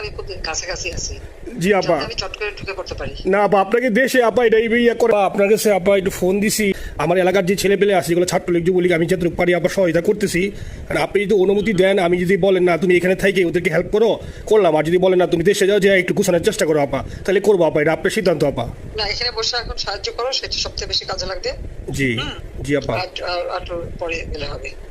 আমি খুব কাছাকাছি আছি। জি আপা। আমি চট করে ঢুকে পড়তে পারি। না আপা আপনাকে দেশে আপা এটা ইয়ে করে আপনার কাছে আপা একটু ফোন দিছি। আমার এলাকার যে ছেলে পেলে আছে যেগুলো ছাত্রলীগ যুবলীগ আমি যতটুকু পারি আপা সহায়তা করতেছি। আর আপনি যদি অনুমতি দেন আমি যদি বলেন না তুমি এখানে থেকে ওদেরকে হেল্প করো করলাম। আর যদি বলেন না তুমি দেশে যাও যে একটু গুছানোর চেষ্টা করো আপা তাহলে করব আপা। এটা আপনার সিদ্ধান্ত আপা। না এখানে বসে এখন সাহায্য করো সেটা সবচেয়ে বেশি কাজে লাগবে। জি জি আপা। আর পরে গেলে হবে।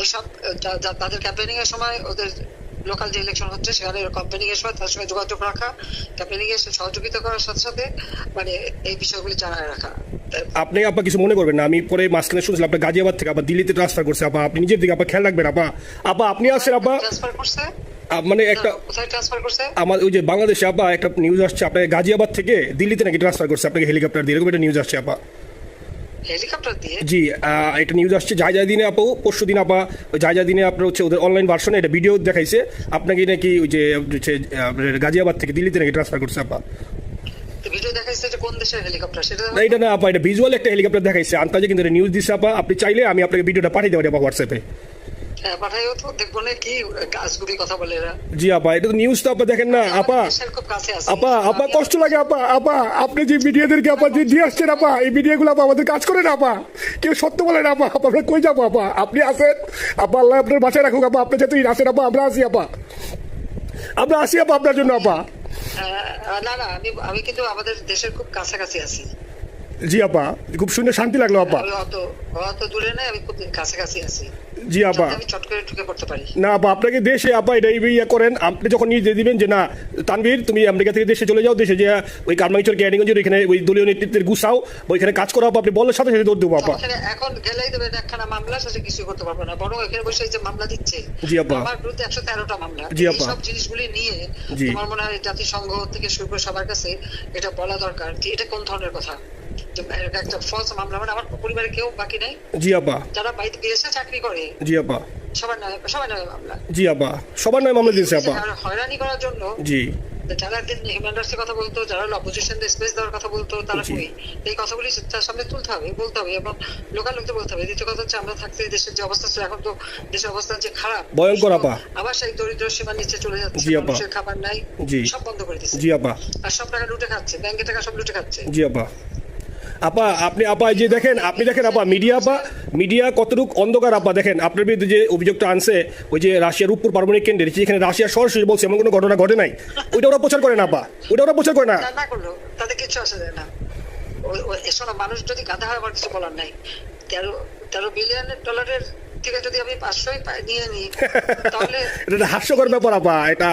ওই সব তাদের ক্যাম্পেনিং এর সময় ওদের লোকাল যে ইলেকশন হচ্ছে সেখানে ক্যাম্পেনিং এর সময় তার সঙ্গে যোগাযোগ রাখা ক্যাম্পেনিং এর সহযোগিতা করার সাথে সাথে মানে এই বিষয়গুলি জানায় রাখা। আপনি আপা কিছু মনে করবেন না আমি পরে মাঝখানে শুনছিলাম আপনার গাজিয়াবাদ থেকে আবার দিল্লিতে ট্রান্সফার করছে আপা আপনি নিজের দিকে আপা খেয়াল রাখবেন আপা। আপা আপনি আসেন আপা? ট্রান্সফার করছে? মানে একটা কোথায় ট্রান্সফার করছে? আমার ওই যে বাংলাদেশে আপা একটা নিউজ আসছে আপনার গাজিয়াবাদ থেকে দিল্লিতে নাকি ট্রান্সফার করছে আপনাকে হেলিকপ্টার দিয়ে এরকম একটা নিউজ আসছে আপা। হেলিকপ্টার দিয়ে জি একটা নিউজ আসছে। যাই যা দিনে আপু পরশু দিন আপা যাই যায় দিনে আপনার হচ্ছে ওদের অনলাইন ভার্সনে এটা ভিডিও দেখাইছে। আপনাকে নাকি ওই যে গাজিয়াবাদ থেকে দিল্লিতে নাকি ট্রান্সফার করছে আপা। ভিডিও দেখাইছে যে কোন দেশের হেলিকপ্টার সেটা এটা না আপা এটা ভিজুয়াল একটা হেলিকপ্টার দেখাইছে। আন্তাজে কিন্তু নিউজ দিচ্ছে আপা। আপনি চাইলে আমি আপনাকে ভিডিওটা পাঠিয়ে দেবো আপা হোয়াটসঅ্যাপে জি আপা এটা তো নিউজ তো আপা দেখেন না। আপা আমাদের দেশের খুব কাছে আছে। আপা আপা কষ্ট লাগে আপা আপা আপনি যে মিডিয়াদেরকে আপা যে দিয়ে আসছেন আপা এই মিডিয়াগুলো আপা আমাদের কাজ করে না আপা। কেউ সত্য বলে না আপা। আমরা কই যাব আপা? আপনি আসেন। আপা আল্লাহ আপনার বাসায় রাখুক আপা। আপনি যাতে আসেন আপা আমরা আসি আপা। আমরা আসি আপা আপনার জন্য আপা। না না আমি আমি কিন্তু আমাদের দেশের খুব কাছাকাছি আছি। জি আপা খুব শুনে শান্তি লাগল আপা। অত অত দূরে নাই আমি খুব কাছাকাছি আছি। জি আপা। চট করে ঢুকে পড়তে পারি। না আপা আপনাকে দেশে আপা এটা এই ইয়ে করেন আপনি যখন নিজে দিবেন যে না তানভীর তুমি আমেরিকা থেকে দেশে চলে যাও দেশে যে ওই ওইখানে ওই দলীয় নেতৃত্বের গুছাও ওইখানে কাজ করা আপা আপনি বলার সাথে সাথে দৌড় দেবো আপা। এখন গেলেই দেবেন একখানা মামলা সেটা কিছু করতে পারব না বরং এখানে বসে যে মামলা দিচ্ছে জি আপা। আমার বিরুদ্ধে একশো তেরোটা মামলা। জি আপা। সব জিনিসগুলি নিয়ে জি। তোমার মনে হয় জাতিসংঘ থেকে শুরু করে সবার কাছে এটা বলা দরকার যে এটা কোন ধরনের কথা? একটা ফলস মামলা মানে আমার পরিবারে কেউ বাকি নাই। জি আপা। যারা বাড়িতে বিদেশে চাকরি করে জি আপা। সবার নামে সবার নামে মামলা। জি আপা। সবার নয় মামলা দিয়েছে আপা। হয়রানি করার জন্য জি। যারা হিউম্যান রাইটস কথা বলতো যারা অপোজিশন স্পেস দেওয়ার কথা বলতো তারা কই? এই কথাগুলি তার সামনে তুলতে হবে বলতে হবে এবং লোকাল লোকদের বলতে হবে। দ্বিতীয় কথা হচ্ছে আমরা থাকতে দেশের যে অবস্থা ছিল এখন তো দেশের অবস্থা যে খারাপ ভয়ঙ্কর আপা। আবার সেই দরিদ্র সীমার নিচে চলে যাচ্ছে জি আপা। খাবার নাই। সব বন্ধ করে দিচ্ছে। জি আপা। আর সব টাকা লুটে খাচ্ছে ব্যাংকের টাকা সব লুটে খাচ্ছে। জি আপা। আপা আপনি আপা যে দেখেন আপনি দেখেন আপা মিডিয়া আপা মিডিয়া কতটুকু অন্ধকার আপা দেখেন আপনার বিরুদ্ধে যে অভিযোগটা আনছে ওই যে রাশিয়ার উপর পারমাণবিক কেন্দ্রে যেখানে রাশিয়া সরাসরি বলছে এমন কোনো ঘটনা ঘটে নাই? ওইটা ওরা প্রচার করে না আপা ওইটা ওরা প্রচার করে না। তাদের কিছু আসে যায় না মানুষ যদি গাধা হয় আমার কিছু বলার নাই। তেরো তেরো বিলিয়ন ডলারের থেকে যদি আমি পাঁচশোই নিয়ে নিই তাহলে হাস্যকর ব্যাপার আপা এটা